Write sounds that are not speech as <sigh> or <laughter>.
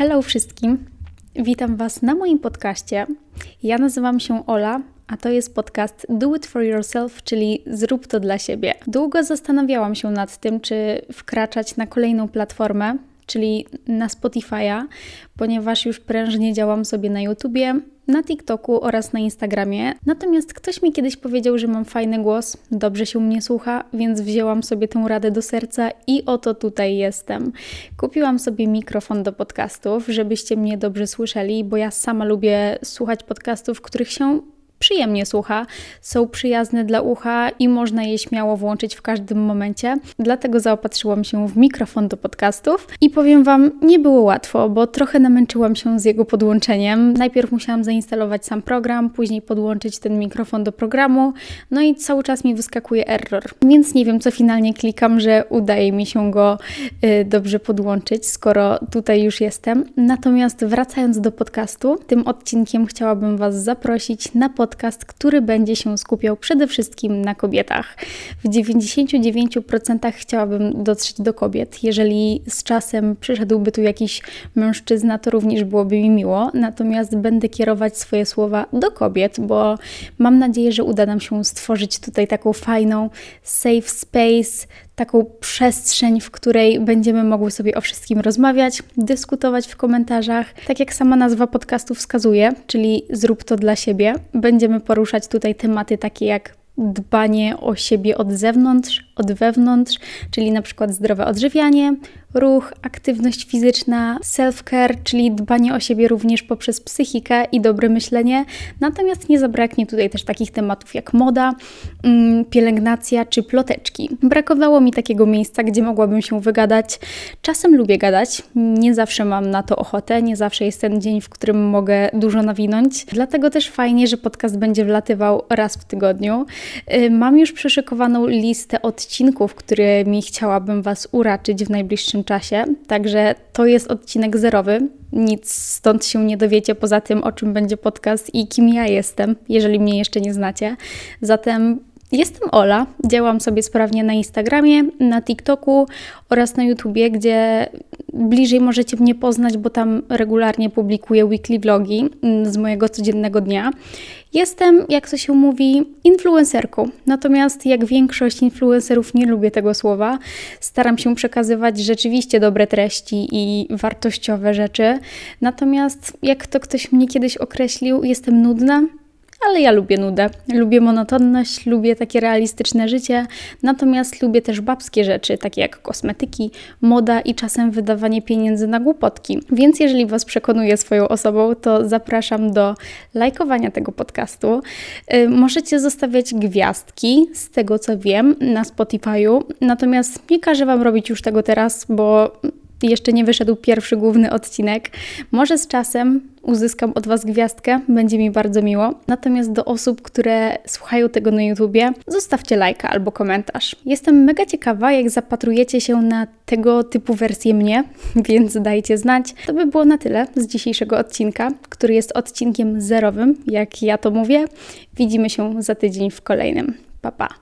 Hello wszystkim. Witam Was na moim podcaście. Ja nazywam się Ola, a to jest podcast Do It For Yourself, czyli Zrób to dla siebie. Długo zastanawiałam się nad tym, czy wkraczać na kolejną platformę, czyli na Spotify'a, ponieważ już prężnie działam sobie na YouTubie, na TikToku oraz na Instagramie. Natomiast ktoś mi kiedyś powiedział, że mam fajny głos, dobrze się mnie słucha, więc wzięłam sobie tę radę do serca i oto tutaj jestem. Kupiłam sobie mikrofon do podcastów, żebyście mnie dobrze słyszeli, bo ja sama lubię słuchać podcastów, których się przyjemnie słucha, są przyjazne dla ucha i można je śmiało włączyć w każdym momencie. Dlatego zaopatrzyłam się w mikrofon do podcastów i powiem Wam, nie było łatwo, bo trochę namęczyłam się z jego podłączeniem. Najpierw musiałam zainstalować sam program, później podłączyć ten mikrofon do programu, no i cały czas mi wyskakuje error. Więc nie wiem, co finalnie klikam, że udaje mi się go y, dobrze podłączyć, skoro tutaj już jestem. Natomiast wracając do podcastu, tym odcinkiem chciałabym Was zaprosić na podcast podcast, który będzie się skupiał przede wszystkim na kobietach. W 99% chciałabym dotrzeć do kobiet. Jeżeli z czasem przyszedłby tu jakiś mężczyzna, to również byłoby mi miło. Natomiast będę kierować swoje słowa do kobiet, bo mam nadzieję, że uda nam się stworzyć tutaj taką fajną safe space, taką przestrzeń, w której będziemy mogły sobie o wszystkim rozmawiać, dyskutować w komentarzach. Tak jak sama nazwa podcastu wskazuje, czyli zrób to dla siebie. Będziemy poruszać tutaj tematy takie jak dbanie o siebie od zewnątrz, od wewnątrz, czyli na przykład zdrowe odżywianie, ruch, aktywność fizyczna, self-care, czyli dbanie o siebie również poprzez psychikę i dobre myślenie. Natomiast nie zabraknie tutaj też takich tematów jak moda, mm, pielęgnacja czy ploteczki. Brakowało mi takiego miejsca, gdzie mogłabym się wygadać. Czasem lubię gadać, nie zawsze mam na to ochotę, nie zawsze jest ten dzień, w którym mogę dużo nawinąć. Dlatego też fajnie, że podcast będzie wlatywał raz w tygodniu. Y, mam już przeszykowaną listę odcinków, którymi chciałabym Was uraczyć w najbliższym czasie. Także to jest odcinek zerowy. Nic stąd się nie dowiecie poza tym, o czym będzie podcast i kim ja jestem, jeżeli mnie jeszcze nie znacie. Zatem Jestem Ola, działam sobie sprawnie na Instagramie, na TikToku oraz na YouTubie, gdzie bliżej możecie mnie poznać, bo tam regularnie publikuję weekly vlogi mm, z mojego codziennego dnia. Jestem, jak to się mówi, influencerką. Natomiast jak większość influencerów nie lubię tego słowa. Staram się przekazywać rzeczywiście dobre treści i wartościowe rzeczy. Natomiast jak to ktoś mnie kiedyś określił, jestem nudna ale ja lubię nudę. Lubię monotonność, lubię takie realistyczne życie, natomiast lubię też babskie rzeczy, takie jak kosmetyki, moda i czasem wydawanie pieniędzy na głupotki. Więc jeżeli Was przekonuję swoją osobą, to zapraszam do lajkowania tego podcastu. Yy, możecie zostawiać gwiazdki, z tego co wiem, na Spotify'u, natomiast nie każę Wam robić już tego teraz, bo jeszcze nie wyszedł pierwszy główny odcinek. Może z czasem uzyskam od Was gwiazdkę, będzie mi bardzo miło. Natomiast do osób, które słuchają tego na YouTubie, zostawcie lajka albo komentarz. Jestem mega ciekawa, jak zapatrujecie się na tego typu wersję mnie, <laughs> więc dajcie znać. To by było na tyle z dzisiejszego odcinka, który jest odcinkiem zerowym, jak ja to mówię. Widzimy się za tydzień w kolejnym. Pa, pa.